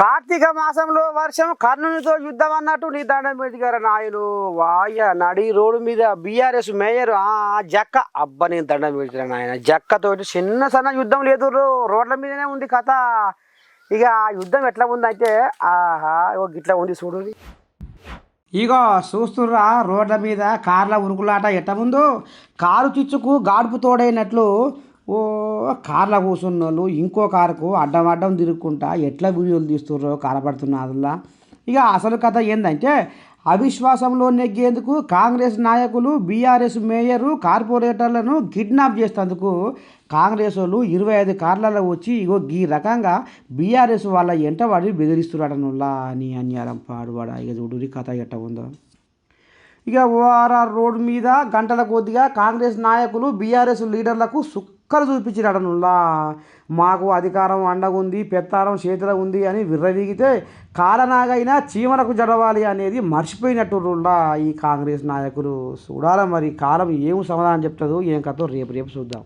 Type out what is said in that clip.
కార్తీక మాసంలో వర్షం కర్ణునితో యుద్ధం అన్నట్టు నీ దండం పెట్టుగారు నాయను వాయ నడి రోడ్డు మీద బీఆర్ఎస్ మేయర్. ఆ జక్క. అబ్బా నేను దండం పెడుతున్నా నాయన. జక్కతోటి చిన్న సన్న యుద్ధం లేదు రోడ్ల మీదనే ఉంది కథ. ఇక ఆ యుద్ధం ఎట్లా ఉందంటే ఆహా ఓ గిట్లా ఉంది చూడు. ఇగో చూస్తుర్రా రోడ్ల మీద కార్ల ఉరుకులాట ఎట్ట ఉందో కారు చిచ్చుకు గాడుపు తోడైనట్లు ఓ కార్లో కూర్చున్న వాళ్ళు ఇంకో కారుకు అడ్డం అడ్డం తిరుక్కుంటా ఎట్లా వీడియోలు తీస్తుర్రో కనపడుతున్నదిలా ఇక అసలు కథ ఏంటంటే అవిశ్వాసంలో నెగ్గేందుకు కాంగ్రెస్ నాయకులు బీఆర్ఎస్ మేయరు కార్పొరేటర్లను కిడ్నాప్ చేసేందుకు కాంగ్రెస్ వాళ్ళు ఇరవై ఐదు కార్లలో వచ్చి ఇగో ఈ రకంగా బీఆర్ఎస్ వాళ్ళ ఎంట వాడి బెదిరిస్తున్నాడనుల్లా అని అన్యారం పాడువాడ ఇక చూడు కథ ఎట్ట ఉందో. ఇక ఓఆర్ఆర్ రోడ్ మీద గంటల కొద్దిగా కాంగ్రెస్ నాయకులు బీఆర్ఎస్ లీడర్లకు సుక్కలు చూపించినడనుల్లా మాకు అధికారం అండగుంది పెత్తారం చేతిలో ఉంది అని విర్రవీగితే కాలనాగైనా చీమలకు జడవాలి అనేది మర్చిపోయినట్టుల్లా ఈ కాంగ్రెస్ నాయకులు? చూడాలి మరి కాలం ఏం సమాధానం చెప్తుందో ఏం కథో రేపు రేపు చూద్దాం.